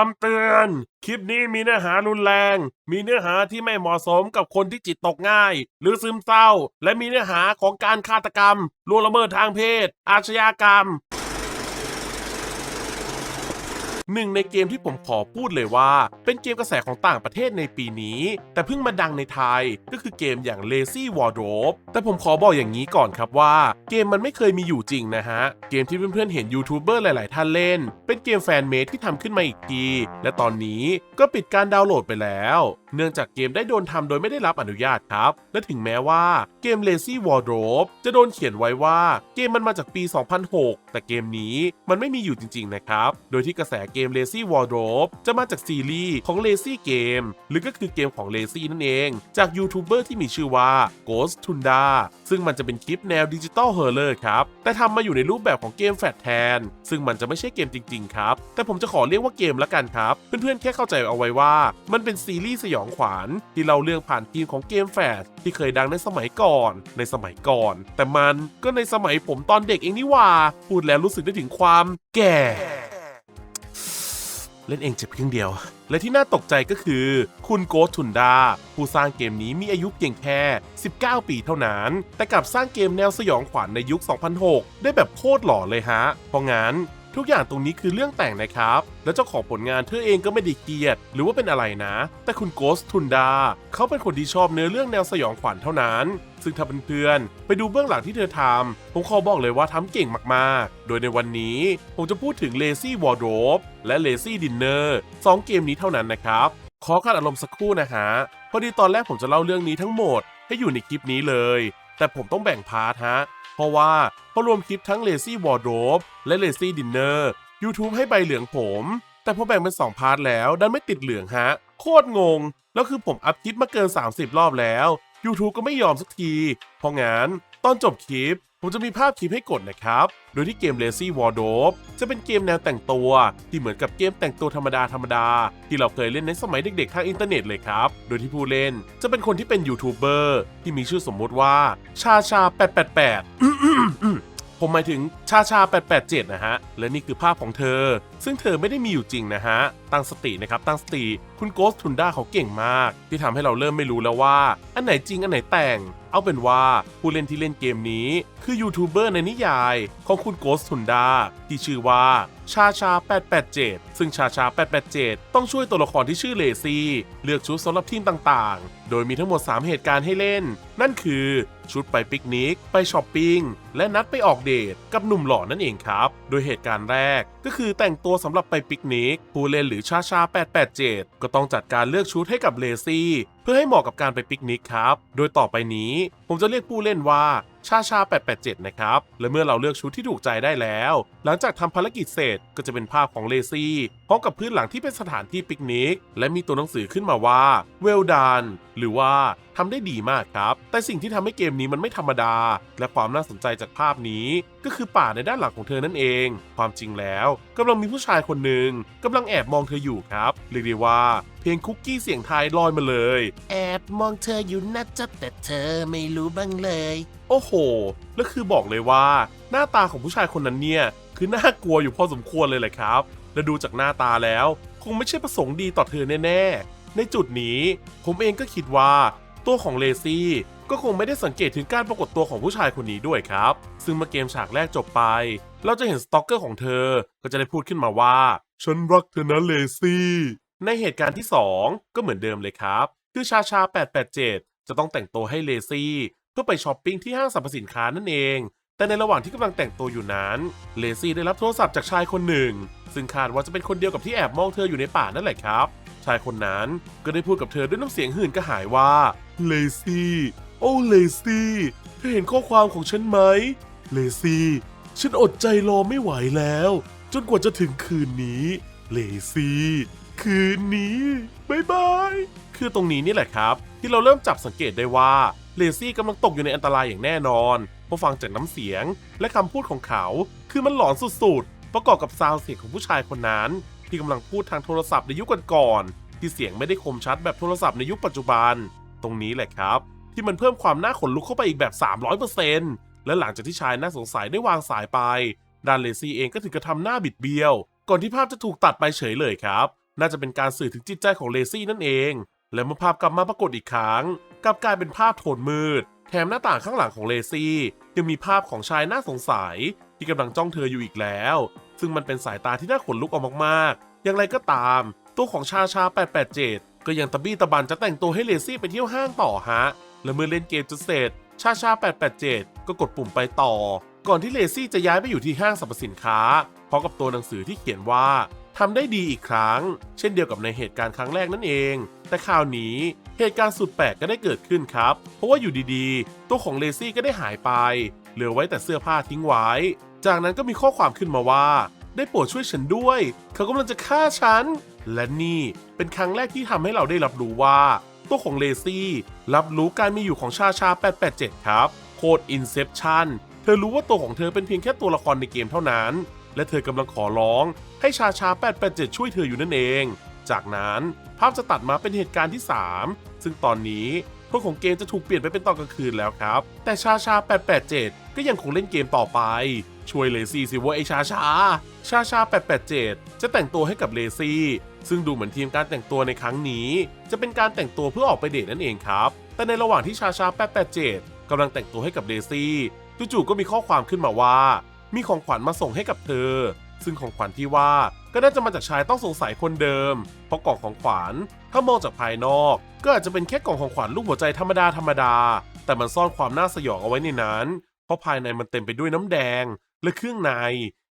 คำเตือน คลิปนี้มีเนื้อหารุนแรง มีเนื้อหาที่ไม่เหมาะสมกับคนที่จิตตกง่าย หรือซึมเศร้า และมีเนื้อหาของการฆาตกรรมล่วงละเมิดทางเพศ อาชญากรรม หนึ่งในเกมที่ผมขอพูดเลยว่า เป็นเกมกระแสของต่างประเทศในปีนี้ แต่เพิ่งมาดังในไทย ก็คือเกมอย่าง Lazy Wardrobe แต่ผมขอบอกอย่างนี้ก่อนครับว่า เกมมันไม่เคยมีอยู่จริงนะฮะ เกมที่เพื่อนๆเห็นยูทูบเบอร์หลายๆ ท่านเล่น เป็นเกมแฟนเมดที่ทำขึ้นมาอีกที และตอนนี้ก็ปิดการดาวน์โหลดไปแล้ว เนื่องจากเกมได้โดนทำโดยไม่ได้รับอนุญาตครับ และถึงแม้ว่าเกม Lazy Wardrobe จะโดนเขียนไว้ว่าเกมมันมาจากปี 2006 แต่เกมนี้มันไม่มีอยู่จริง ๆ นะครับ โดยที่กระแสเกม Lazy Wardrobe จะมาจากซีรีส์ของ Lazy Game หรือก็คือเกมของ Lazy นั่นเอง จากยูทูบเบอร์ที่มีชื่อว่า Ghost Tunda ซึ่งมันจะเป็นคลิปแนวดิจิตอลเฮอร์เลอร์ครับ แต่ทำมาอยู่ในรูปแบบของเกมแฟลตแทน ซึ่งมันจะไม่ใช่เกมจริง ๆ ครับ แต่ผมจะขอเรียกว่าเกมละกันครับ เพื่อนๆแค่เข้าใจเอาไว้ว่า มันเป็นซีรีส์สยองขวัญที่เราเรื่องผ่านทีมของเกมแฟลตที่เคยดังในสมัยก่อนในสมัยก่อน แต่มันก็ในสมัยผมตอนเด็กเองนี่ว่า พูดแล้วรู้สึกได้ถึงความแก่เล่นเองเจ็บครึ่งเดียว และที่น่าตกใจก็คือ คุณโกทุนดา ผู้สร้างเกมนี้มีอายุเพียงแค่ 19 ปีเท่านั้น แต่กลับสร้างเกมแนวสยองขวัญในยุค 2006 ได้แบบโคตรหล่อเลยฮะ เพราะงั้น ทุกอย่างตรงนี้คือเรื่องแต่งนะครับ แล้วเจ้าของผลงานเธอเองก็ไม่ได้เกียดหรือว่าเป็นอะไรนะ แต่คุณโกสทุนดา เขาเป็นคนที่ชอบเนื้อเรื่องแนวสยองขวัญเท่านั้น ซึ่งถ้าเพื่อนๆไปดูเบื้องหลังที่เธอทำผมขอบอกเลยว่าทำเก่งมากๆ โดยในวันนี้ผมจะพูดถึง Lazy Wardrobe และ Lazy Dinner สองเกมนี้เท่านั้นนะครับขอขัดอารมณ์สักครู่นะฮะพอดีตอนแรกผมจะเล่าเรื่องนี้ทั้งหมดให้อยู่ในคลิปนี้เลย แต่ผมต้องแบ่งพาร์ทฮะ เพราะว่าพอรวมคลิปทั้ง Lazy Wardrobe และ Lazy Dinner YouTube ให้ใบเหลืองผม แต่พอแบ่งเป็น 2 พาร์ทแล้ว ดันไม่ติดเหลืองฮะ โคตรงง แล้วคือผมอัพคลิปมาเกิน 30 รอบแล้ว YouTube ก็ไม่ยอมสักที เพราะงั้นตอนจบคลิป ผมจะมีภาพคลิปให้กดนะครับ โดยที่เกม Lazy Wardrobe จะเป็นเกมแนวแต่งตัว ที่เหมือนกับเกมแต่งตัวธรรมดาธรรมดา ที่เราเคยเล่นในสมัยเด็กๆทางอินเทอร์เน็ตเลยครับ โดยที่ผู้เล่นจะเป็นคนที่เป็นยูทูบเบอร์ที่มีชื่อสมมุติว่าชาชา888ผมหมายถึงชาชา887นะฮะ และนี่คือภาพของเธอซึ่งเธอไม่ได้มีอยู่จริงนะฮะ ตั้งสตินะครับ ตั้งสติ คุณโกสทุนด้าเขาเก่งมาก ที่ทำให้เราเริ่มไม่รู้แล้วว่า อันไหนจริงอันไหนแต่ง เอาเป็นว่าผู้เล่นที่เล่นเกมนี้ คือยูทูบเบอร์ในนิยายของคุณโกสทุนด้าที่ชื่อว่าชาชา 887 ซึ่งชาชา 887 ต้องช่วยตัวละครที่ชื่อเลซี่เลือกชุดสำหรับทีมต่างๆ โดยมีทั้งหมด 3 เหตุการณ์ให้เล่น นั่นคือชุดไปปิกนิก ไปช้อปปิ้ง และนัดไปออกเดทกับหนุ่มหล่อนั่นเองครับ โดยเหตุการณ์แรกก็คือแต่งตัวสำหรับไปปิกนิก ผู้เล่นหรือชาชา 887 ก็ต้องจัดการเลือกชุดให้กับเลซี่ เพื่อให้เหมาะกับการไปปิกนิกครับ โดยต่อไปนี้ ผมจะเรียกผู้เล่นว่า ชาชา 887 นะครับ และเมื่อเราเลือกชุดที่ถูกใจได้แล้ว หลังจากทำภารกิจเสร็จก็จะเป็นภาพของเลซี่พร้อมกับพื้นหลังที่เป็นสถานที่ปิกนิก และมีตัวหนังสือขึ้นมาว่า well done หรือว่าทำได้ดีมากครับ แต่สิ่งที่ทำให้เกมนี้มันไม่ธรรมดา และความน่าสนใจจากภาพนี้ก็คือป่าในด้านหลังของเธอนั่นเอง ความจริงแล้วกำลังมีผู้ชายคนหนึ่งกำลังแอบมองเธออยู่ครับ เรียกได้ว่าเพลงคุกกี้เสียงไทยลอยมาเลย แอบมองเธออยู่นะจ๊ะแต่เธอไม่รู้บ้างเลย โอ้โห แล้วคือบอกเลยว่า หน้าตาของผู้ชายคนนั้นเนี่ย คือน่ากลัวอยู่พอสมควรเลยแหละครับ และดูจากหน้าตาแล้ว คงไม่ใช่ประสงค์ดีต่อเธอแน่ ๆ ในจุดนี้ ผมเองก็คิดว่า ตัวของเลซี่ก็คงไม่ได้สังเกตถึงการปรากฏตัวของผู้ชายคนนี้ด้วยครับ ซึ่งเมื่อเกมฉากแรกจบไป เราจะเห็นสตอกเกอร์ของเธอ ก็จะได้พูดขึ้นมาว่า ฉันรักเธอนะเลซี่ ในเหตุการณ์ที่ 2 ก็เหมือนเดิมเลยครับ คือชาชา 887 จะต้องแต่งตัวให้เลซี่ เพื่อไปช้อปปิ้งที่ห้างสรรพสินค้านั่นเอง แต่ในระหว่างที่กำลังแต่งตัวอยู่นั้นเลซี่ได้รับโทรศัพท์จากชายคนหนึ่ง ซึ่งคาดว่าจะเป็นคนเดียวกับที่แอบมองเธออยู่ในป่านั่นแหละครับ ชายคนนั้นก็ได้พูดกับเธอด้วยน้ำเสียงหื่นกระหายว่าเลซี่โอ้เลซี่เธอเห็นข้อความของฉันไหมเลซี่ฉันอดใจรอไม่ไหวแล้ว จนกว่าจะถึงคืนนี้เลซี่คืนนี้บายบาย คือตรงนี้นี่แหละครับ ที่เราเริ่มจับสังเกตได้ว่า เลซี่กำลังตกอยู่ในอันตรายอย่างแน่นอนเพราะฟังจากน้ำเสียง และคำพูดของเขา คือมันหลอนสุดๆ ประกอบกับซาวเสียงของผู้ชายคนนั้น ที่กำลังพูดทางโทรศัพท์ในยุคก่อนๆที่เสียงไม่ได้คมชัดแบบโทรศัพท์ในยุคปัจจุบัน ตรงนี้แหละครับ ที่มันเพิ่มความน่าขนลุกเข้าไปอีกแบบ 300%และหลังจากที่ชายน่าสงสัยได้วางสายไปดานเลซี่เองก็ถึงกระทำหน้าบิดเบี้ยว ก่อนที่ภาพจะถูกตัดไปเฉยเลยครับ น่าจะเป็นการสื่อถึงจิตใจของเลซี่นั่นเอง และเมื่อภาพกลับมาปรากฏอีกครั้ง กลับกลายเป็นภาพโทนมืด แถมหน้าต่างข้างหลังของเลซี่ยังมีภาพของชายน่าสงสัย ที่กำลังจ้องเธออยู่อีกแล้ว ซึ่งมันเป็นสายตาที่น่าขนลุกออกมากๆ อย่างไรก็ตาม ตัวของชาชา 887 ก็ยังตะบี้ตะบันจะแต่งตัวให้เลซี่ไปเที่ยวห้างต่อฮะ และเมื่อเล่นเกมจนเสร็จ ชาชา 887 ก็กดปุ่มไปต่อ ก่อนที่เลซี่จะย้ายไปอยู่ที่ห้างสรรพสินค้าพร้อมกับตัวหนังสือที่เขียนว่าทำได้ดีอีกครั้ง เช่นเดียวกับในเหตุการณ์ครั้งแรกนั่นเอง แต่คราวนี้ เหตุการณ์สุดแปลกก็ได้เกิดขึ้นครับ เพราะว่าอยู่ดีๆ ตัวของเลซี่ก็ได้หายไป เหลือไว้แต่เสื้อผ้าทิ้งไว้ จากนั้นก็มีข้อความขึ้นมาว่า ได้โปรดช่วยฉันด้วย เขากำลังจะฆ่าฉัน และนี่เป็นครั้งแรกที่ทำให้เราได้รับรู้ว่า ตัวของเลซี่รับรู้การมีอยู่ของชาชา 887 ครับ โคดอินเซปชันเธอรู้ว่าตัวของเธอเป็นเพียงแค่ตัวละครในเกมเท่านั้น และเธอกำลังขอร้องให้ชาชา 887 ช่วยเธออยู่นั่นเอง จากนั้นภาพจะตัดมาเป็นเหตุการณ์ที่ 3 ซึ่งตอนนี้โทษของเกมจะถูกเปลี่ยนไปเป็นตอนกลางคืนแล้วครับ แต่ชาชา 887 ก็ยังคงเล่นเกมต่อไป ช่วยเลซี่สิว่าไอชาชา ชาชา 887 จะแต่งตัวให้กับเลซี่ ซึ่งดูเหมือนทีมการแต่งตัวในครั้งนี้ จะเป็นการแต่งตัวเพื่อออกไปเดทนั่นเองครับ แต่ในระหว่างที่ชาชา 887กำลังแต่งตัวให้กับเลซี่จู่ๆก็มีข้อความขึ้นมาว่า มีของขวัญมาส่งให้กับเธอ ซึ่งของขวัญที่ว่าก็น่าจะมาจากชายต้องสงสัยคนเดิม เพราะกล่องของขวัญถ้ามองจากภายนอก ก็อาจจะเป็นแค่กล่องของขวัญรูปหัวใจธรรมดาธรรมดา แต่มันซ่อนความน่าสยองเอาไว้ในนั้น เพราะภายในมันเต็มไปด้วยน้ำแดง และเครื่องใน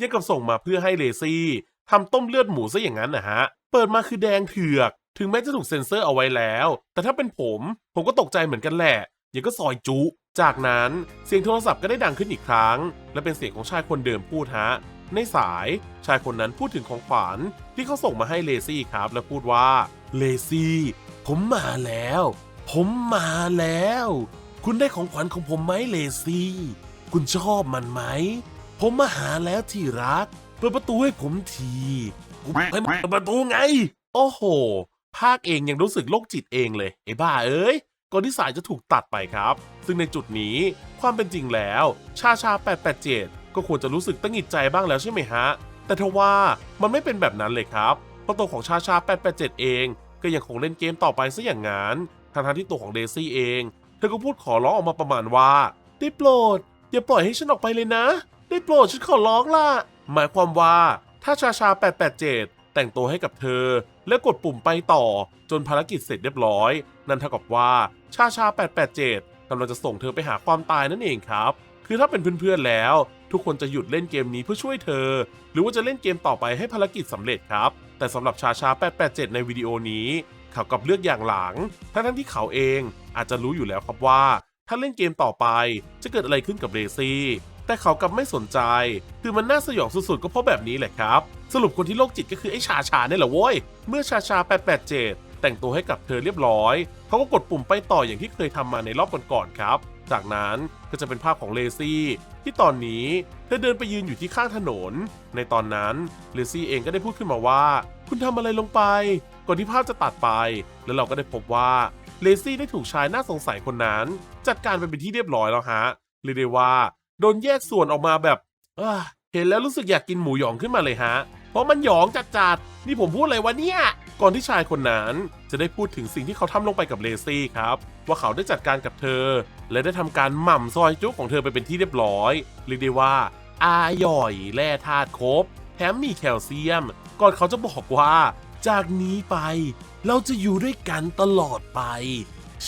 ยังกับส่งมาเพื่อให้เลซี่ทำต้มเลือดหมูซะอย่างนั้นนะฮะ เปิดมาคือแดงเถือก ถึงแม้จะถูกเซ็นเซอร์เอาไว้แล้ว แต่ถ้าเป็นผม ผมก็ตกใจเหมือนกันแหละย่างก็ซอยจุ จากนั้นเสียงโทรศัพท์ก็ได้ดังขึ้นอีกครั้ง และเป็นเสียงของชายคนเดิมพูดฮะ ในสายชายคนนั้นพูดถึงของขวัญที่เขาส่งมาให้เลซี่ครับ และพูดว่าเลซี่ผมมาแล้ว ผมมาแล้ว คุณได้ของขวัญของผมไหมเลซี่ คุณชอบมันไหม ผมมาหาแล้วที่รัก เปิดประตูให้ผมทีผมให้มันเปิดประตูไง โอ้โห ภาคเองยังรู้สึกโรคจิตเองเลยไอ้บ้าเอ้ยก่อนที่สายจะถูกตัดไปครับ ซึ่งในจุดนี้ความเป็นจริงแล้ว ชาชา 887 ก็ควรจะรู้สึกตั้งหิดใจบ้างแล้วใช่ไหมฮะ แต่ทว่ามันไม่เป็นแบบนั้นเลยครับเพราะตัวของชาชา 887 เอง ก็ยังคงเล่นเกมต่อไปซะอย่างนั้นทั้งที่ตัวของเดซี่เอง เธอก็พูดขอร้องออกมาประมาณว่าได้โปรดอย่าปล่อยให้ฉันออกไปเลยนะ ได้โปรดฉันขอร้องล่ะ หมายความว่าถ้าชาชา 887 แต่งตัวให้กับเธอ และกดปุ่มไปต่อ จนภารกิจเสร็จเรียบร้อย นั่นเท่ากับว่าชาชา 887กำลังจะส่งเธอไปหาความตายนั่นเองครับ คือถ้าเป็นเพื่อนๆแล้ว ทุกคนจะหยุดเล่นเกมนี้เพื่อช่วยเธอ หรือว่าจะเล่นเกมต่อไปให้ภารกิจสำเร็จครับ แต่สำหรับชาชา 887 ในวิดีโอนี้ เขากลับเลือกอย่างหลัง ทั้งที่เขาเองอาจจะรู้อยู่แล้วครับว่า ถ้าเล่นเกมต่อไปจะเกิดอะไรขึ้นกับเรซี่แต่เขากลับไม่สนใจ คือมันน่าสยองสุดๆ ก็เพราะแบบนี้แหละครับ สรุปคนที่โรคจิตก็คือไอ้ชาชาเนี่ยแหละโว้ย เมื่อชาชา 887 แต่งตัวให้กับเธอเรียบร้อย เขาก็กดปุ่มไปต่ออย่างที่เคยทำมาในรอบก่อนๆครับ จากนั้นก็จะเป็นภาพของเลซี่ที่ตอนนี้เธอเดินไปยืนอยู่ที่ข้างถนน ในตอนนั้นเลซี่เองก็ได้พูดขึ้นมาว่า คุณทำอะไรลงไป ก่อนที่ภาพจะตัดไป แล้วเราก็ได้พบว่าเลซี่ได้ถูกชายน่าสงสัยคนนั้น จัดการไปเป็นที่เรียบร้อยแล้วฮะเรียกได้ว่าโดนแยกส่วนออกมาแบบเห็นแล้วรู้สึกอยากกินหมูหยองขึ้นมาเลยฮะ เพราะมันหยองจัดๆนี่ผมพูดอะไรวะเนี่ย ก่อนที่ชายคนนั้นจะได้พูดถึงสิ่งที่เขาทำลงไปกับเลซี่ครับ ว่าเขาได้จัดการกับเธอ และได้ทำการหม่ำซอยจุ๊กของเธอไปเป็นที่เรียบร้อยเรียกได้ว่าอาย่อยแร่ธาตุครบ แถมมีแคลเซียม ก่อนเขาจะบอกว่า จากนี้ไป เราจะอยู่ด้วยกันตลอดไป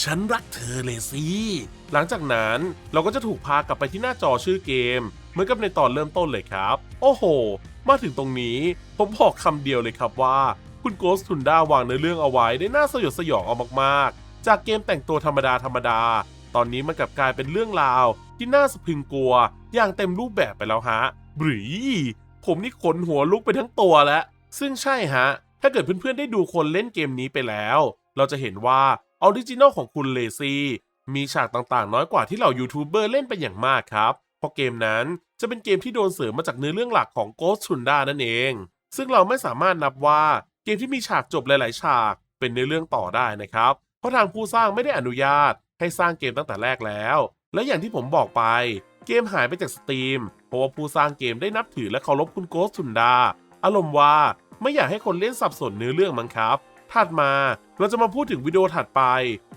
ฉันรักเธอเลซี่หลังจากนั้นเราก็จะถูกพากลับไปที่หน้าจอชื่อเกม เหมือนกับในตอนเริ่มต้นเลยครับ โอ้โห มาถึงตรงนี้ผมบอกคำเดียวเลยครับว่า คุณโกสทุนด้าวางในอเรื่องเอาไว้ได้น่าสยดสยองเอามากๆ จากเกมแต่งตัวธรรมดาธรรมดา ตอนนี้มันกลับกลายเป็นเรื่องราว ที่น่าสะพึงกลัว อย่างเต็มรูปแบบไปแล้วฮะบรีผมนี่ขนหัวลุกไปทั้งตัวแล้ว ซึ่งใช่ฮะ ถ้าเกิดเพื่อนๆได้ดูคนเล่นเกมนี้ไปแล้ว เราจะเห็นว่าออริจินอลของคุณเลซี่มีฉากต่างๆ น้อยกว่าที่เหล่ายูทูบเบอร์เล่นไปอย่างมากครับ เพราะเกมนั้นจะเป็นเกมที่โดนเสริมมาจากเนื้อเรื่องหลักของ Ghost t u n d a นั่นเอง ซึ่งเราไม่สามารถนับว่า เกมที่มีฉากจบหลาย ๆ ฉากเป็นเนื้อเรื่องต่อได้นะครับ เพราะทางผู้สร้างไม่ได้อนุญาตให้สร้างเกมตั้งแต่แรกแล้ว และอย่างที่ผมบอกไป เกมหายไปจากสตรีมเพราะว่าผู้สร้างเกมได้นับถือและเคารพคุณ Ghost t u n d a อารมณ์ว่าไม่อยากให้คนเล่นสับสนเนื้อเรื่องมั้งครับ ถัดมาเราจะมาพูดถึงวิดีโอถัดไป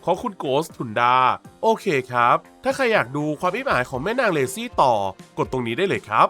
ของคุณโกสทุนดา โอเคครับ ถ้าใครอยากดูความอิบอายของแม่นางเลซี่ต่อ กดตรงนี้ได้เลยครับ